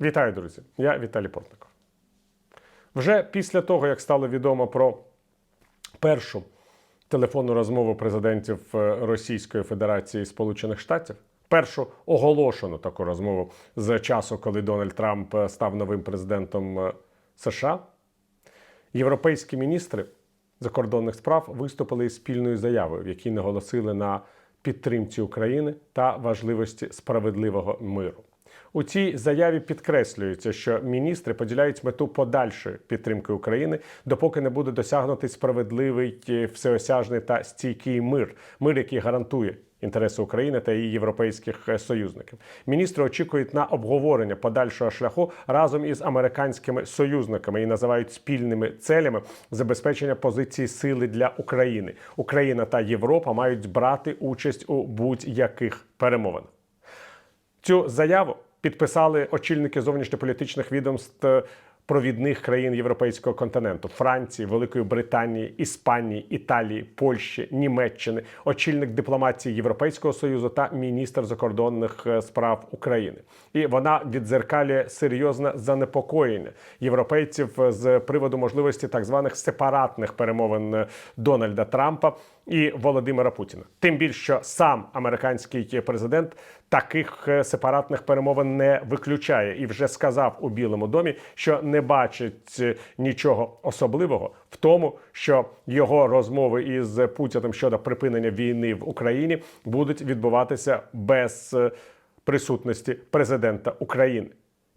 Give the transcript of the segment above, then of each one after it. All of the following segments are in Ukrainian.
Вітаю, друзі! Я Віталій Портников. Вже після того, як стало відомо про першу телефонну розмову президентів е, Російської Федерації Сполучених Штатів, першу оголошену таку розмову з часу, коли Дональд Трамп е, став новим президентом е, США, європейські міністри закордонних справ виступили із спільною заявою, в якій наголосили на підтримці України та важливості справедливого миру. У цій заяві підкреслюється, що міністри поділяють мету подальшої підтримки України, допоки не буде досягнутий справедливий, е, всеосяжний та стійкий мир, мир, який гарантує інтереси України та її європейських е, союзників. Міністри очікують на обговорення подальшого шляху разом із американськими союзниками і називають спільними целями забезпечення позиції сили для України. Україна та Європа мають брати участь у будь-яких перемовинах. Цю заяву підписали очільники зовнішньополітичних відомств е, провідних країн європейського континенту Франції, Великої Британії, Іспанії, Італії, Польщі, Німеччини, очільник дипломатії Європейського союзу та міністр закордонних е, справ України. І вона віддзеркалює серйозне занепокоєння європейців з приводу можливості так званих сепаратних перемовин е, Дональда Трампа і Володимира Путіна. Тим більше що сам американський президент таких е, сепаратних перемовин не виключає і вже сказав у Білому домі, що не бачить е, нічого особливого в тому, що його розмови із Путіним щодо припинення війни в Україні будуть відбуватися без е, присутності президента України.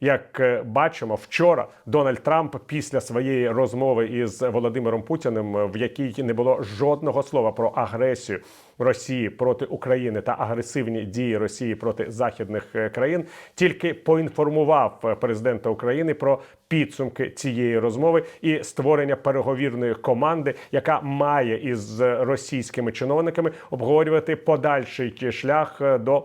Як е, бачимо, вчора Дональд Трамп після своєї розмови із Володимиром Путіним, е, в якій не було жодного слова про агресію Росії проти України та агресивні дії Росії проти західних е, країн, тільки поінформував президента України про підсумки цієї розмови і створення переговірної команди, яка має із російськими чиновниками обговорювати подальший шлях до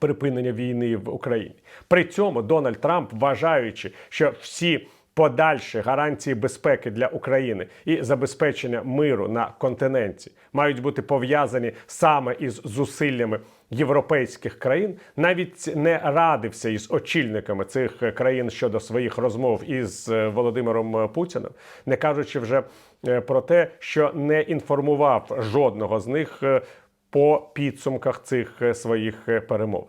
припинення війни в Україні. При цьому Дональд Трамп, вважаючи, що всі подальші гарантії безпеки для України і забезпечення миру на континенті мають бути пов'язані саме із зусиллями європейських країн, навіть не радився із очільниками цих країн щодо своїх розмов із е, Володимиром Путіним, не кажучи вже е, про те, що не інформував жодного з них е, по підсумках цих е, своїх е, перемов.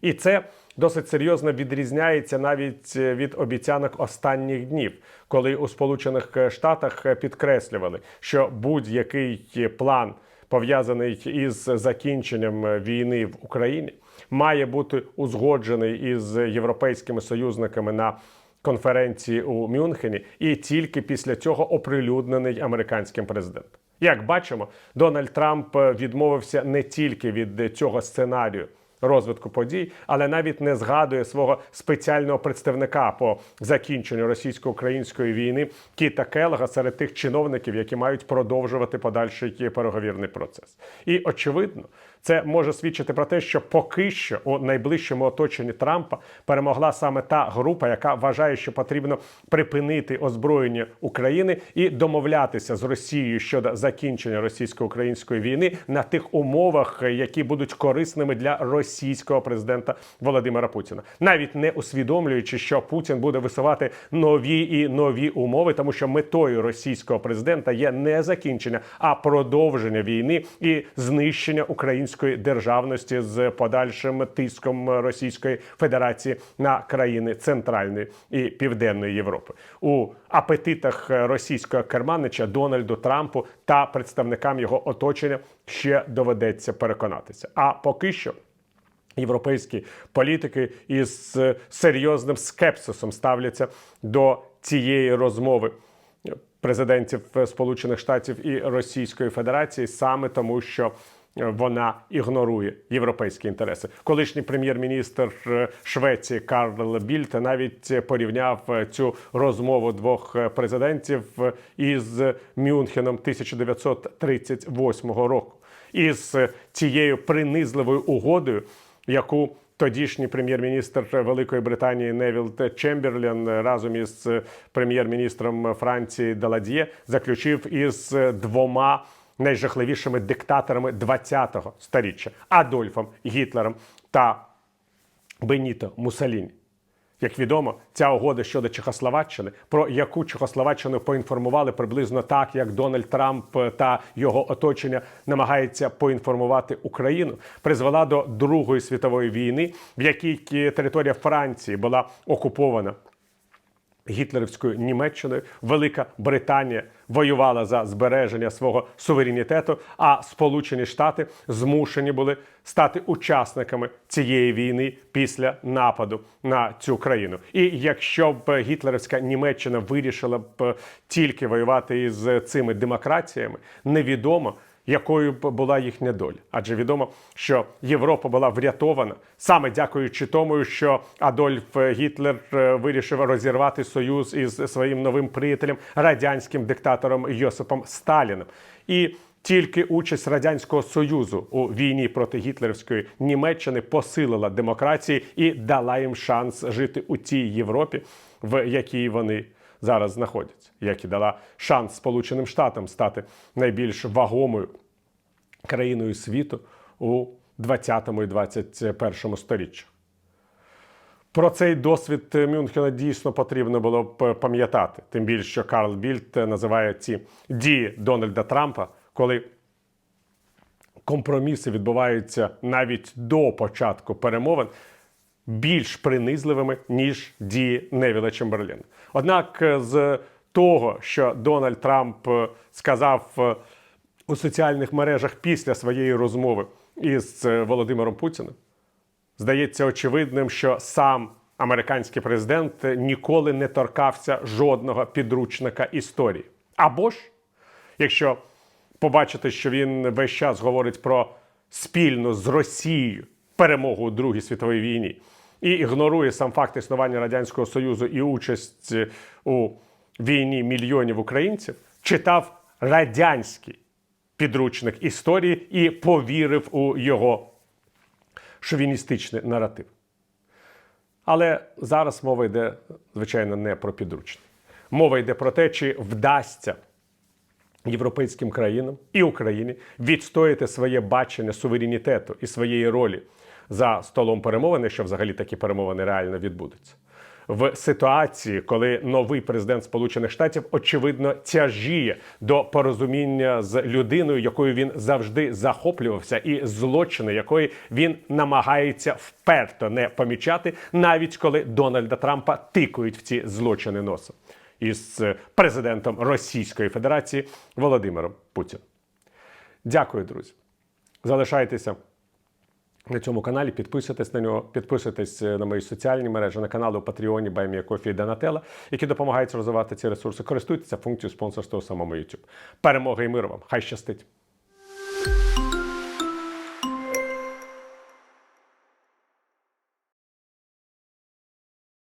І це досить серйозно відрізняється навіть е, від обіцянок останніх днів, коли у Сполучених Штатах підкреслювали, що будь-який план пов'язаний із закінченням війни в Україні, має бути узгоджений із європейськими союзниками на конференції у Мюнхені, і тільки після цього оприлюднений американським президентом. Як бачимо, Дональд Трамп е, відмовився не тільки від цього сценарію розвитку подій, але навіть не згадує свого спеціального представника по закінченню російсько-української війни Кіта Келлога серед тих чиновників, які мають продовжувати подальший переговірний процес. І очевидно, це може свідчити про те, що поки що у найближчому оточенні Трампа перемогла саме та група, яка вважає, що потрібно припинити озброєння України і домовлятися з Росією щодо закінчення російсько-української війни на тих умовах, які будуть корисними для російського президента Володимира Путіна, навіть не усвідомлюючи, що Путін буде висувати нові і нові умови, тому що метою російського президента є не закінчення, а продовження війни і знищення української державності з подальшим тиском Російської Федерації на країни Центральної і Південної Європи у апетитах російського керманича Дональду Трампу та представникам його оточення ще доведеться переконатися. А поки що. Європейські політики із серйозним скепсисом ставляться до цієї розмови президентів Сполучених Штатів і Російської Федерації саме тому, що вона ігнорує європейські інтереси. Колишній прем'єр-міністр е, Швеції Карл Більт навіть порівняв е, цю розмову двох е, президентів е, із Мюнхеном 1938 року, із е, цією принизливою угодою, яку Тодішній прем'єр-міністр Великої Британії Невіл Чемберлен разом із е, прем'єр-міністром Франції Даладьє заключив із е, двома найжахливішими диктаторами ХХ століття Адольфом Гітлером та Беніто Муссоліні. Як відомо, ця угода щодо Чехословаччини, про яку Чехословаччину поінформували приблизно так, як Дональд Трамп та його оточення намагається поінформувати Україну, призвела до Другої світової війни, в якій територія Франції була окупована гітлерівською Німеччиною, Велика Британія воювала за збереження свого суверенітету, а Сполучені Штати змушені були стати учасниками цієї війни після нападу на цю країну. І якщо б гітлерівська Німеччина вирішила б тільки воювати із цими демократіями, невідомо якою б була їхня доля. Адже відомо, що Європа була врятована саме дякуючи тому, що Адольф Гітлер е, вирішив розірвати союз із своїм новим приятелем радянським диктатором Йосипом Сталіним. І тільки участь радянського союзу у війні проти гітлерівської Німеччини посилила демократії і дала їм шанс жити у тій Європі, в якій вони зараз знаходяться, як і дала шанс Сполученим Штатам стати найбільш вагомою країною світу у 20 і 21 сторіччях. Про цей досвід Мюнхена дійсно потрібно було б пам'ятати. Тим більше, що Карл Більд називає ці дії Дональда Трампа, коли компроміси відбуваються навіть до початку перемовин, більш принизливими, ніж дії Невіла Чемберліна. Однак з того, що Дональд Трамп е, сказав е, у соціальних мережах після своєї розмови із е, Володимиром Путіним, здається очевидним, що сам американський президент ніколи не торкався жодного підручника історії. Або ж, якщо побачити, що він весь час говорить про спільну з Росією перемогу у Другій світовій війні і ігнорує сам факт існування Радянського Союзу і участь у війні мільйонів українців, читав радянський підручник історії і повірив у його шовіністичний наратив. Але зараз мова йде, звичайно, не про підручник. Мова йде про те, чи вдасться європейським країнам і Україні відстояти своє бачення суверенітету і своєї ролі за столом перемовин, якщо взагалі такі перемовини реально відбудуться. В ситуації, коли новий президент Сполучених Штатів очевидно тяжіє до порозуміння з людиною, якою він завжди захоплювався, і злочини, якої він намагається вперто не помічати, навіть коли Дональда Трампа тикають в ці злочини носом із президентом Російської Федерації Володимиром Путіним. Дякую, друзі. Залишайтеся на цьому каналі, підписуйтесь на нього, підписуйтесь на мої соціальні мережі, на канали у Патреоні, Баймія Кофі і Донателла, які допомагають розвивати ці ресурси. Користуйтеся функцією спонсорства у самому YouTube. Перемоги і миру вам! Хай щастить!